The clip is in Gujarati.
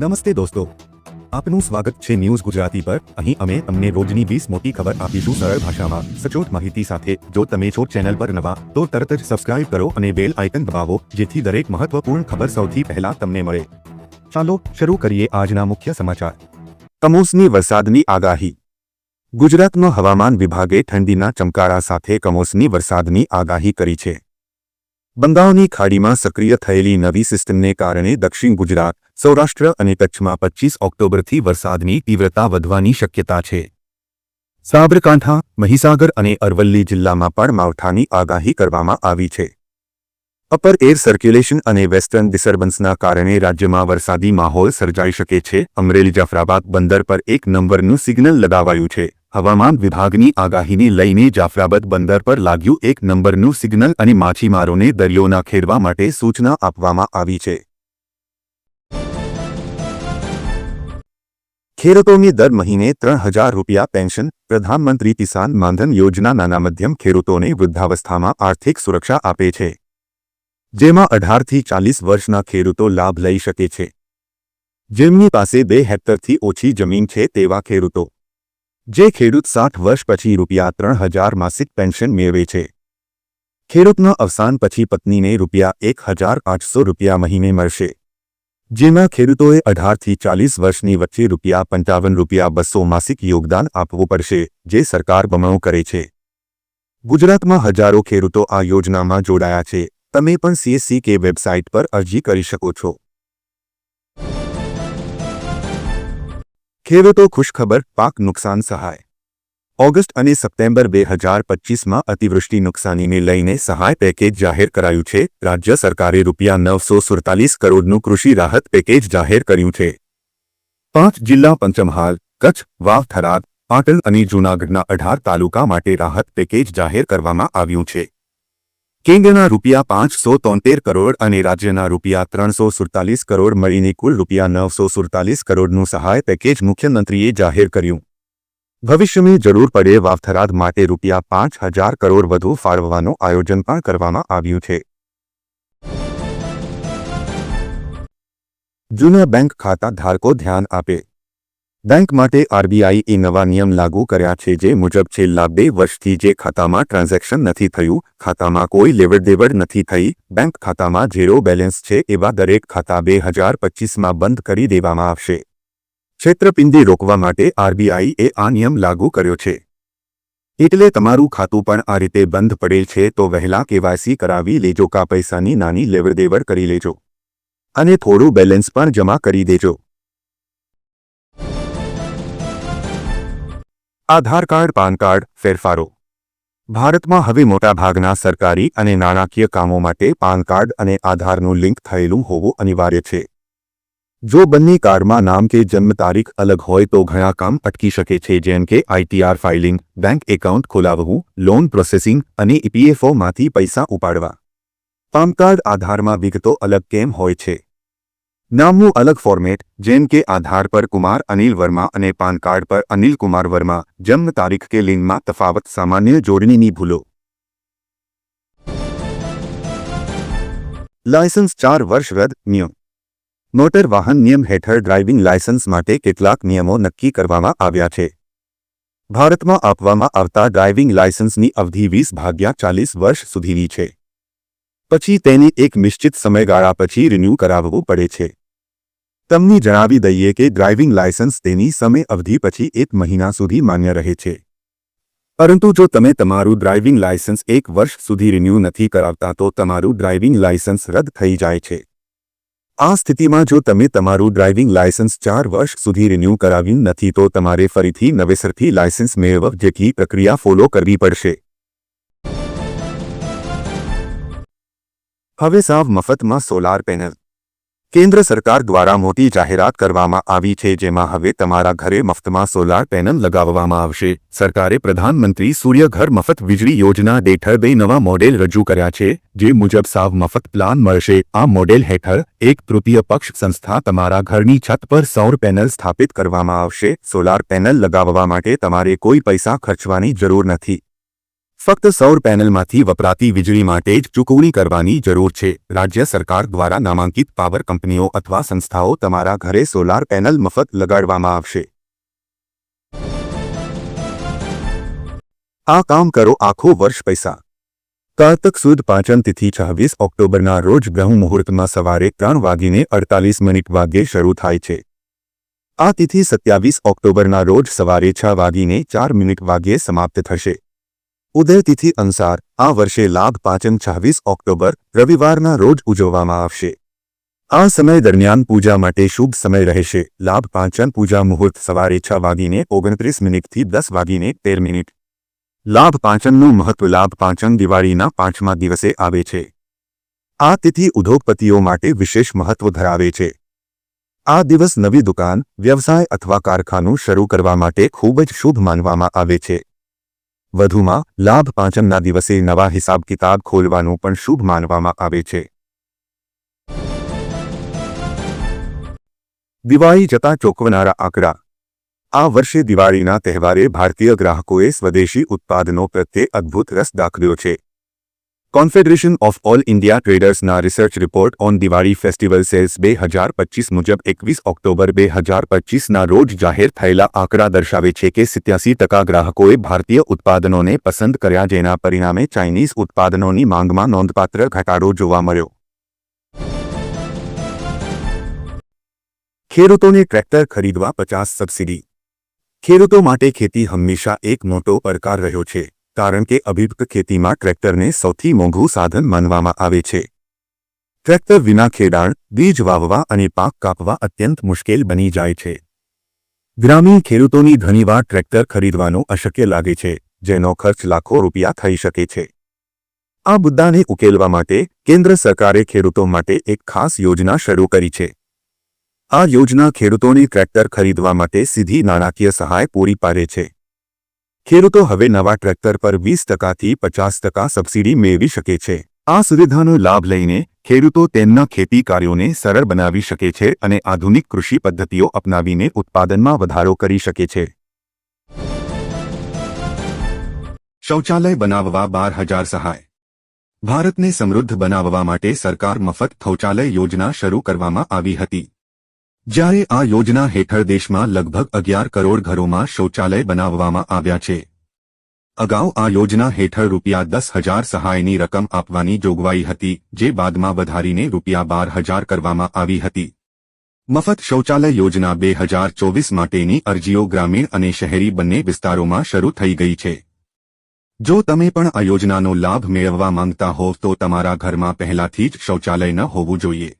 નમસ્તે દોસ્તો. આપનું સ્વાગત છે ન્યૂઝ ગુજરાતી પર. અહીં અમે તમને રોજની વીસ મોટી ખબર આપીશું સરળ ભાષામાં. સચોટ માહિતી સાથે જો તમે છો ચેનલ પર નવા, તો તરત જ સબસ્ક્રાઇબ કરો અને બેલ આઇકન દબાવો, જેથી દરેક મહત્વપૂર્ણ ખબર સૌથી પહેલા તમને મળે. ચાલો શરૂ કરીએ આજના મુખ્ય સમાચાર. કમોસમી વરસાદની આગાહી. ગુજરાતમાં હવામાન વિભાગે ઠંડીના ચમકારા સાથે કમોસમી વરસાદની આગાહી કરી છે. બંગાળની ખાડીમાં સક્રિય થયેલી નવી સિસ્ટમને કારણે દક્ષિણ ગુજરાત સૌરાષ્ટ્ર અને કચ્છમાં પચીસ ઓક્ટોબરથી વરસાદની તીવ્રતા વધવાની શક્યતા છે. સાબરકાંઠા, મહીસાગર અને અરવલ્લી જિલ્લામાં પણ માવઠાની આગાહી કરવામાં આવી છે. અપર એર સર્ક્યુલેશન અને વેસ્ટર્ન ડિસ્ટર્બન્સના કારણે રાજ્યમાં વરસાદી માહોલ સર્જાઈ શકે છે. અમરેલી જાફરાબાદ બંદર પર એક નંબરનું સિગ્નલ લગાવાયું છે. હવામાન વિભાગની આગાહીને લઈને જાફરાબાદ બંદર પર લાગ્યું એક નંબરનું સિગ્નલ અને માછીમારોને દરિયો ના ખેડવા માટે સૂચના આપવામાં આવી છે. ખેડૂતોને દર મહિને ત્રણ હજાર રૂપિયા પેન્શન, પ્રધાનમંત્રી કિસાન માનધન યોજના નાના મધ્યમ ખેડૂતોને વૃદ્ધાવસ્થામાં આર્થિક સુરક્ષા આપે છે. જેમાં અઢારથી ચાલીસ વર્ષના ખેડૂતો લાભ લઈ શકે છે. જેમની પાસે બે હેક્ટરથી ઓછી જમીન છે તેવા ખેડૂતો. જે ખેડૂત સાઠ વર્ષ પછી રૂપિયા ત્રણ હજાર માસિક પેન્શન મેળવે છે. ખેડૂતના અવસાન પછી પત્નીને રૂપિયા એક હજાર આઠસો રૂપિયા મહિને મળશે. જેમાં ખેડૂતોએ અઢારથી ચાલીસ વર્ષની વચ્ચે રૂપિયા પંચાવન, રૂપિયા બસો માસિક યોગદાન આપવું પડશે, જે સરકાર બમણો કરે છે. ગુજરાતમાં હજારો ખેડૂતો આ યોજનામાં જોડાયા છે. તમે પણ સીએસસી કે વેબસાઇટ પર અરજી કરી શકો છો. ખેડૂતો ખુશખબર, પાક નુકસાન સહાય. ઓગસ્ટ અને સપ્ટેમ્બર બે હજાર પચીસમાં અતિવૃષ્ટિ નુકસાનીને લઈને સહાય પેકેજ જાહેર કરાયું છે. રાજ્ય સરકારે રૂપિયા નવસો સુડતાલીસ કરોડનું કૃષિ રાહત પેકેજ જાહેર કર્યું છે. પાંચ જિલ્લા પંચમહાલ, કચ્છ, વાવ, થરાદ, પાટણ અને જૂનાગઢના અઢાર તાલુકા માટે રાહત પેકેજ જાહેર કરવામાં આવ્યું છે. કેન્દ્રના રૂપિયા પાંચસો તોતેર કરોડ અને રાજ્યના રૂપિયા ત્રણસો સુડતાલીસ કરોડ મળીને કુલ રૂપિયા નવસો સુડતાલીસ કરોડનું સહાય પેકેજ મુખ્યમંત્રીએ જાહેર કર્યું. ભવિષ્યમાં જરૂર પડે વાવથરાદ માટે રૂપિયા પાંચ હજાર કરોડ વધુ ફાળવવાનું આયોજન પણ કરવામાં આવ્યું છે. જૂના બેંક ખાતા ધારકો ધ્યાન આપે. બેંક માટે આરબીઆઈએ નવા નિયમ લાગુ કર્યા છે જે મુજબ છેલ્લા બે વર્ષથી જે ખાતામાં ટ્રાન્ઝેક્શન નથી થયું, ખાતામાં કોઈ લેવડદેવડ નથી થઈ, બેંક ખાતામાં ઝીરો બેલેન્સ છે એવા દરેક ખાતા બે હજાર પચીસમાં બંધ કરી દેવામાં આવશે. છેતરપિંડી રોકવા માટે આરબીઆઈએ આ નિયમ લાગુ કર્યો છે. એટલે તમારું ખાતું પણ આ રીતે બંધ પડેલ છે તો વહેલા કેવાયસી કરાવી લેજો, કા પૈસાની નાની લેવડદેવડ કરી લેજો. અને થોડું બેલેન્સ પણ જમા કરી દેજો. આધાર કાર્ડ, પાન કાર્ડ, ફેરફારો. ભારતમાં હવે મોટાભાગના સરકારી અને નાણાકીય કામો માટે પાન કાર્ડ અને આધારનું લિંક થયેલું હોવું અનિવાર્ય છે. જો બંને કારમાં નામ કે જન્મ તારીખ અલગ હોય તો ઘણા કામ અટકી શકે છે, જેમ કે આઈટીઆર ફાઇલિંગ, બેંક એકાઉન્ટ ખોલાવવું, લોન પ્રોસેસિંગ અને ઈપીએફઓમાંથી પૈસા ઉપાડવા. પાન કાર્ડ આધારમાં વિગતો અલગ કેમ હોય છે? નામનું અલગ ફોર્મેટ, જેમ કે આધાર પર કુમાર અનિલ વર્મા અને પાન કાર્ડ પર અનિલ કુમાર વર્મા, જન્મ તારીખ કે લિંગમાં તફાવત સામાન્ય જોડણીની ભૂલો. લાયસન્સ ચાર વર્ષ રદ નિયમ મોટર વાહન નિયમ હેઠળ ડ્રાઇવિંગ લાયસન્સ માટે કેટલાક નિયમો નક્કી કરવામાં આવ્યા છે. ભારતમાં આપવામાં આવતા ડ્રાઇવિંગ લાયસન્સની અવધિ વીસ ભાગ્યા ચાલીસ વર્ષ સુધીની છે. પછી તેને એક નિશ્ચિત સમયગાળા પછી રિન્યૂ કરાવવું પડે છે. તમને જણાવી દઈએ કે ડ્રાઇવિંગ લાયસન્સ તેની સમય અવધિ પછી એક મહિના સુધી માન્ય રહે છે. પરંતુ જો તમે તમારું ડ્રાઇવિંગ લાયસન્સ એક વર્ષ સુધી રિન્યૂ નથી કરાવતા તો તમારું ડ્રાઇવિંગ લાયસન્સ રદ થઈ જાય છે. આ સ્થિતિમાં જો તમે તમારું ડ્રાઇવિંગ લાયસન્સ ચાર વર્ષ સુધી રિન્યૂ કરાવ્યું નથી, તો તમારે ફરીથી નવેસરથી લાયસન્સ મેળવવા જેટલી પ્રક્રિયા ફોલો કરવી પડશે. હવે સાવ મફતમાં સોલાર પેનલ. કેન્દ્ર સરકાર દ્વારા મોટી જાહેરાત કરવામાં આવી છે જેમાં હવે તમારા ઘરે મફતમાં સોલાર પેનલ લગાવવામાં આવશે. સરકારે પ્રધાનમંત્રી સૂર્યઘર મફત વીજળી યોજના હેઠળ બે નવા મોડેલ રજૂ કર્યા છે, જે મુજબ સાવ મફત પ્લાન મળશે. આ મોડેલ હેઠળ એક તૃતીય પક્ષ સંસ્થા તમારા ઘરની છત પર સૌર પેનલ સ્થાપિત કરવામાં આવશે. સોલાર પેનલ લગાવવા માટે તમારે કોઈ પૈસા ખર્ચવાની જરૂર નથી. ફક્ત સૌર પેનલમાંથી વપરાતી વીજળી માટે જ ચૂકવણી કરવાની જરૂર છે. રાજ્ય સરકાર દ્વારા નામાંકિત પાવર કંપનીઓ અથવા સંસ્થાઓ તમારા ઘરે સોલાર પેનલ મફત લગાડવામાં આવશે. આ કામ કરો આખો વર્ષ પૈસા. કારતક સુદ પાંચમ તિથિ છવ્વીસ ઓક્ટોબરના રોજ બ્રહ્મ મુહૂર્તમાં સવારે ત્રણ વાગીને અડતાલીસ મિનિટ વાગ્યે શરૂ થાય છે. આ તિથિ સત્યાવીસ ઓક્ટોબરના રોજ સવારે છ વાગીને ચાર મિનિટ વાગ્યે સમાપ્ત થશે. ઉદય તિથિ અનુસાર આ વર્ષે લાભ પાંચમ છવ્વીસ ઓક્ટોબર રવિવારના રોજ ઉજવવામાં આવશે. આ સમય દરમિયાન પૂજા માટે શુભ સમય રહેશે. લાભ પાંચમ પૂજા મુહૂર્ત સવારે છ વાગીને ઓગણત્રીસ મિનિટથી દસ વાગીને તેર મિનિટ. લાભ પાંચમનું મહત્વ લાભ પાંચમ દિવાળીના પાંચમા દિવસે આવે છે. આ તિથિ ઉદ્યોગપતિઓ માટે વિશેષ મહત્વ ધરાવે છે. આ દિવસ નવી દુકાન, વ્યવસાય અથવા કારખાનું શરૂ કરવા માટે ખૂબ જ શુભ માનવામાં આવે છે. વધુમાં, લાભ પાંચમના દિવસે નવા હિસાબ કિતાબ ખોલવાનું પણ શુભ માનવામાં આવે છે. દિવાળી જતા ચોંકવનારા આંકડા. આ વર્ષે દિવાળીના તહેવારે ભારતીય ગ્રાહકોએ સ્વદેશી ઉત્પાદનો પ્રત્યે અદ્ભુત રસ દાખવ્યો છે. Confederation of all India ટ્રેડર્સના research report on Diwali festival sales બે હજાર પચીસ મુજબ એકવીસ ઓક્ટોબર બે હજાર પચીસના રોજ જાહેર થયેલા આંકડા દર્શાવે છે કે સિત્યાસી ટકા ગ્રાહકોએ ભારતીય ઉત્પાદનોને પસંદ કર્યા જેના પરિણામે ચાઇનીઝ ઉત્પાદનોની માંગમાં નોંધપાત્ર ઘટાડો જોવા મળ્યો. ખેડૂતોને ટ્રેક્ટર ખરીદવા પચાસ સબસિડી. ખેડૂતો માટે ખેતી હંમેશા એક મોટો પડકાર રહ્યો છે. કારણ કે અભિપ્ત ખેતીમાં ટ્રેક્ટરને સૌથી મોંઘું સાધન માનવામાં આવે છે. ટ્રેક્ટર વિના ખેડાણ, બીજ વાવવા અને પાક કાપવા અત્યંત મુશ્કેલ બની જાય છે. ગ્રામીણ ખેડૂતોની ઘણીવાર ટ્રેક્ટર ખરીદવાનું અશક્ય લાગે છે, જેનો ખર્ચ લાખો રૂપિયા થઈ શકે છે. આ મુદ્દાને ઉકેલવા માટે કેન્દ્ર સરકારે ખેડૂતો માટે એક ખાસ યોજના શરૂ કરી છે. આ યોજના ખેડૂતોને ટ્રેક્ટર ખરીદવા માટે સીધી નાણાકીય સહાય પૂરી પાડે છે. ખેડૂતો હવે નવા ટ્રેક્ટર પર વીસ ટકાથી પચાસ ટકા સબસિડી મેળવી શકે છે. આ સુવિધાનો લાભ લઈને ખેડૂતો તેમના ખેતી કાર્યોને સરળ બનાવી શકે છે અને આધુનિક કૃષિ પદ્ધતિઓ અપનાવીને ઉત્પાદનમાં વધારો કરી શકે છે. શૌચાલય બનાવવા બાર હજાર સહાય. ભારતને સમૃદ્ધ બનાવવા માટે સરકાર મફત શૌચાલય યોજના શરૂ કરવામાં આવી હતી. જ્યારે આ યોજના હેઠળ દેશમાં લગભગ અગિયાર કરોડ ઘરોમાં શૌચાલય બનાવવામાં આવ્યા છે. અગાઉ આ યોજના હેઠળ રૂપિયા દસ હજાર સહાયની રકમ આપવાની જોગવાઈ હતી, જે બાદમાં વધારીને રૂપિયા બાર હજાર કરવામાં આવી હતી. મફત શૌચાલય યોજના બે હજાર ચોવીસ માટેની અરજીઓ ગ્રામીણ અને શહેરી બંને વિસ્તારોમાં શરૂ થઈ ગઈ છે. જો તમે પણ આ યોજનાનો લાભ મેળવવા માંગતા હોવ તો તમારા ઘરમાં પહેલાથી જ શૌચાલય ન હોવું જોઈએ.